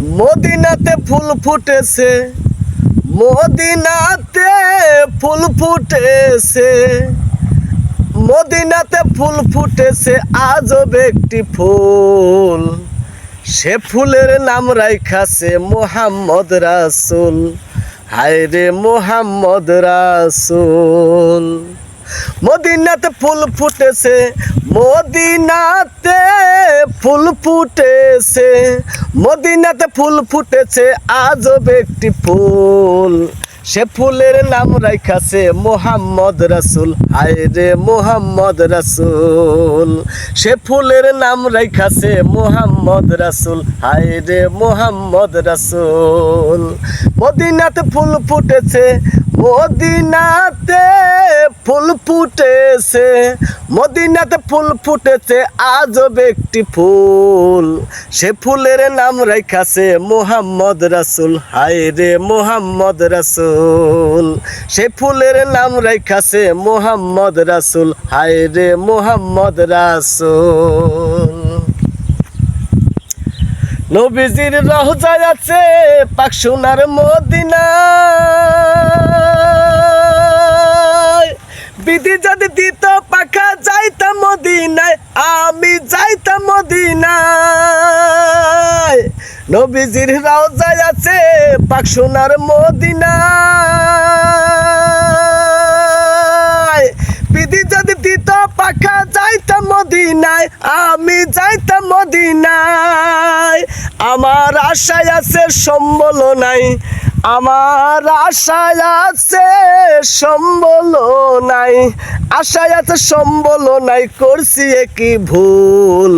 মদিনাতে ফুল ফুটেছে, মদিনাতে ফুল ফুটেছে, মদিনাতে ফুল ফুটেছে, আজব একটি ফুল। সে ফুলের নাম রাইখাছে মোহাম্মদ রাসুল। হায় রে মোহাম্মদ রাসুল। মদিনাতে ফুল ফুটেছে, মদিনাতে ফুল ফুটেছে, মদিনাতে ফুল ফুটেছে, আজব একটি ফুল। সে ফুলের নাম রাইখাছে মোহাম্মদ রাসুল, হায় রে মোহাম্মদ রাসুল। সে ফুলের নাম রাইখাছে মোহাম্মদ রাসুল, হায় রে মোহাম্মদ রাসুল। মদিনাতে ফুল ফুটেছে মদিনাতে ফুল ফুটেছে। মদিনাতে ফুল ফুটেছে, আজব একটি ফুল। সে ফুলের নাম রাইখাছে মোহাম্মদ রাসুল। হায় রে মোহাম্মদ রাসুল। সে ফুলের নাম রাইখাছে মোহাম্মদ রাসুল। হায় রে মোহাম্মদ রাসুল। নবীজির রহজায় আছে পাক সোনার মদিনা। বিধি যদি দিত, পাখা যাইতাম মদিনায়, আমি যাইতাম মদিনায়। নবীজির রহজায় আছে পাক সোনার মদিনায়। বিধি যদি দিত, পাখা যাইতাম মদিনায়, আমি যাইতাম মদিনায়। আমার আশায় আছে সম্বল নাই আমার আশায় আছে সম্বল নাই, আশায় আছে সম্বল নাই, করছি কি ভুল?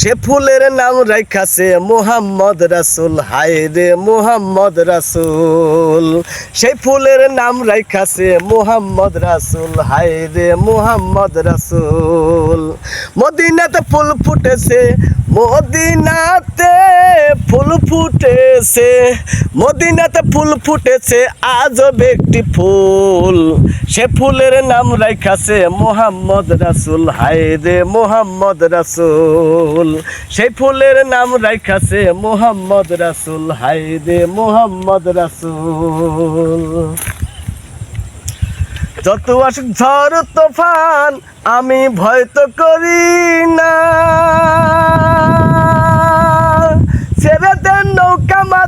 সে ফুলের নাম রাইখাছে মোহাম্মদ রাসুল, হায় রে মোহাম্মদ রাসুল। সেই ফুলের নাম রাইখাছে মোহাম্মদ রাসুল, হায় রে মোহাম্মদ রাসুল। মদিনাতে ফুল ফুটেছে মদিনাতে ফুল ফুটেছে, মদিনাতে ফুল ফুটেছে, আজব একটি ফুল। সে ফুলের নাম রাইখাছে মোহাম্মদ রাসুল, হায় রে মোহাম্মদ রাসুল। সেই ফুলের নাম রাইখাছে মোহাম্মদ রাসুল, হায় রে মোহাম্মদ রাসুল। যত আসুক ঝড়, তোফান, আমি ভয় তো করি না।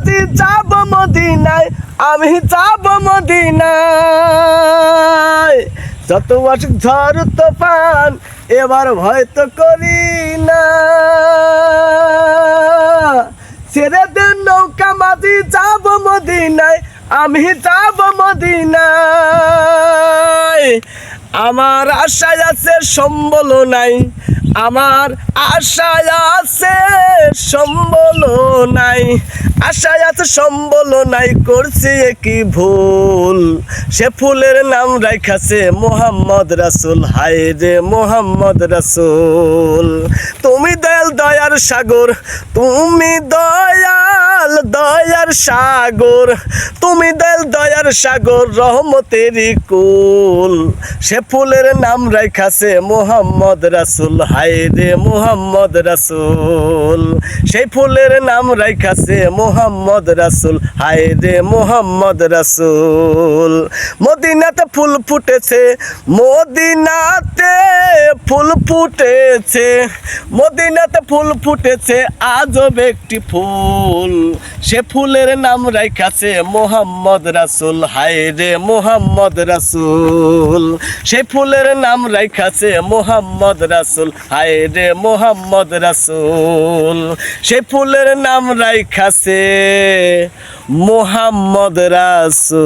মাঝি যাব মদিনায়, আমি যাব মদিনায়। যত আসুক ঝড় তোফান, এবার ভয় তো করি না। ছেড়ে দেন নৌকা, মাঝি যাব মদিনায়, আমি যাব মদিনায়। আমার আশায় আছে সম্বল নাই, আমার আশায় আছে সম্বল নাই। আশায় আছে সম্বল নাই করছি কি ভুল। সে ফুলের নাম রাইখাছে মোহাম্মদ রাসুল। হায় রে মোহাম্মদ রাসুল। তুমি দয়াল দয়ার সাগর, তুমি দয়াল দয়ার সাগর, তুমি দয়াল দয়ার সাগর, রহমতেরই কুল। সে ফুলের নাম রাইখাছে মোহাম্মদ রাসুল হায় রে মোহাম্মদ রাসুল। সেই ফুলের নাম রাইখাছে মোহাম্মদ রাসুল হায় রে মোহাম্মদ রাসুল। মদিনাতে ফুল ফুটেছে, মদিনাতে ফুল ফুটেছে, মদিনাতে ফুল ফুটেছে, আজব একটি ফুল। সে ফুলের নাম রাইখাছে মোহাম্মদ রাসুল, হায় রে মোহাম্মদ রাসুল। সে ফুলের নাম রাইখাছে মোহাম্মদ রাসুল, হায় রে মোহাম্মদ রাসুল। সে ফুলের নাম রাইখাছে মোহাম্মদ রাসুল।